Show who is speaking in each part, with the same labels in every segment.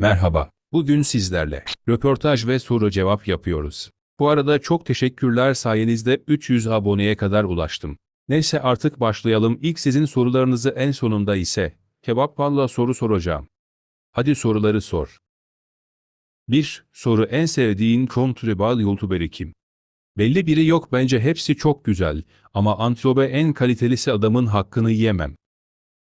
Speaker 1: Merhaba. Bugün sizlerle röportaj ve soru cevap yapıyoruz. Bu arada çok teşekkürler sayenizde 300 aboneye kadar ulaştım. Neyse artık başlayalım. İlk sizin sorularınızı en sonunda ise Kebap Valla soru soracağım. Hadi soruları sor. 1. Soru en sevdiğin kontribal YouTuberi kim? Belli biri yok bence hepsi çok güzel ama Antrobe en kalitelisi adamın hakkını yemem.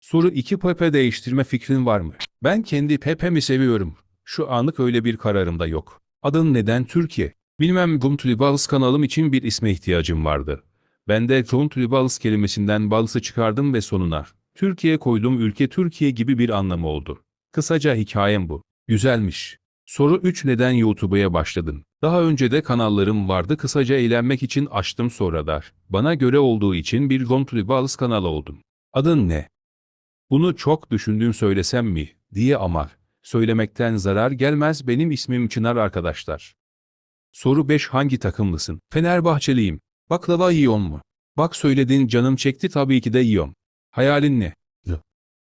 Speaker 1: Soru 2 Pepe değiştirme fikrin var mı? Ben kendi Pepe'mi seviyorum. Şu anlık öyle bir kararım da yok. Adın neden Türkiye? Bilmem Gumtribals kanalım için bir isme ihtiyacım vardı. Ben de Gumtribals kelimesinden balsı çıkardım ve sonuna Türkiye koydum ülke Türkiye gibi bir anlamı oldu. Kısaca hikayem bu. Güzelmiş. Soru 3 neden YouTube'a başladın? Daha önce de kanallarım vardı kısaca eğlenmek için açtım sonra da. Bana göre olduğu için bir Gumtribals kanalı oldum. Adın ne? Bunu çok düşündüm söylesem mi, diye ama, söylemekten zarar gelmez benim ismim Çınar arkadaşlar. Soru 5 Hangi takımlısın? Fenerbahçeliyim. Baklava yiyon mu? Bak söyledin canım çekti tabii ki de yiyorum. Hayalin ne?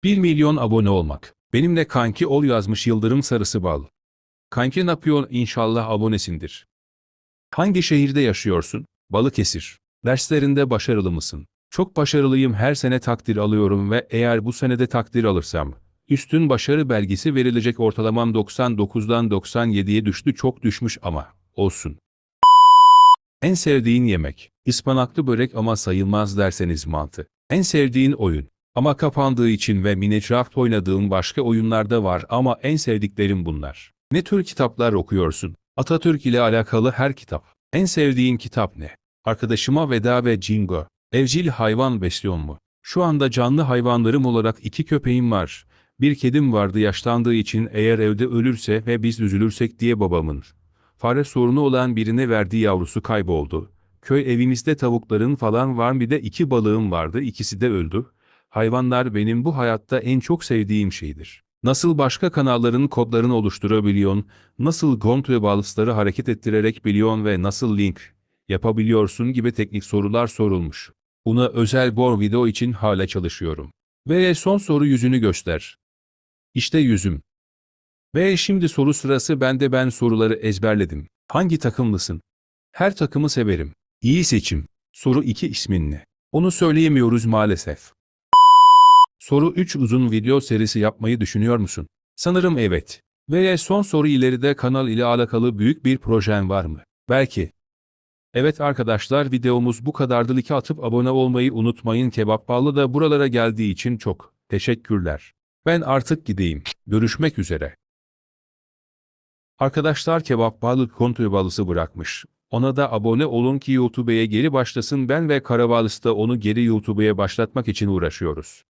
Speaker 1: 1 milyon abone olmak. Benimle kanki ol yazmış Yıldırım Sarısı Bal. Kanki ne yapıyorsun inşallah abonesindir. Hangi şehirde yaşıyorsun? Balıkesir. Derslerinde başarılı mısın? Çok başarılıyım her sene takdir alıyorum ve eğer bu senede takdir alırsam, üstün başarı belgesi verilecek ortalamam 99'dan 97'ye düştü çok düşmüş ama, olsun. En sevdiğin yemek, ıspanaklı börek ama sayılmaz derseniz mantı. En sevdiğin oyun, ama kapandığı için ve Minecraft oynadığım başka oyunlarda var ama en sevdiklerim bunlar. Ne tür kitaplar okuyorsun? Atatürk ile alakalı her kitap. En sevdiğin kitap ne? Arkadaşıma Veda ve Jingo. Evcil hayvan besliyor mu? Şu anda canlı hayvanlarım olarak iki köpeğim var. Bir kedim vardı yaşlandığı için eğer evde ölürse ve biz üzülürsek diye babamın. Fare sorunu olan birine verdiği yavrusu kayboldu. Köy evimizde tavukların falan var bir de iki balığım vardı ikisi de öldü. Hayvanlar benim bu hayatta en çok sevdiğim şeydir. Nasıl başka kanalların kodlarını oluşturabiliyorsun, nasıl Gontraballs'ları hareket ettirerek biliyorsun ve nasıl link yapabiliyorsun gibi teknik sorular sorulmuş. Buna özel bor video için hala çalışıyorum. Ve son soru yüzünü göster. İşte yüzüm. Ve şimdi soru sırası bende ben soruları ezberledim. Hangi takımlısın? Her takımı severim. İyi seçim. Soru 2 ismin ne? Onu söyleyemiyoruz maalesef. Soru 3 uzun video serisi yapmayı düşünüyor musun? Sanırım evet. Ve son soru ileride kanal ile alakalı büyük bir projen var mı? Belki. Evet arkadaşlar videomuz bu kadardı. Like atıp abone olmayı unutmayın. Kebap Ballı da buralara geldiği için çok teşekkürler. Ben artık gideyim. Görüşmek üzere. Arkadaşlar Kebap Ballı kontrol bırakmış. Ona da abone olun ki YouTube'ya geri başlasın ben ve Karavalıs'ta onu geri YouTube'ya başlatmak için uğraşıyoruz.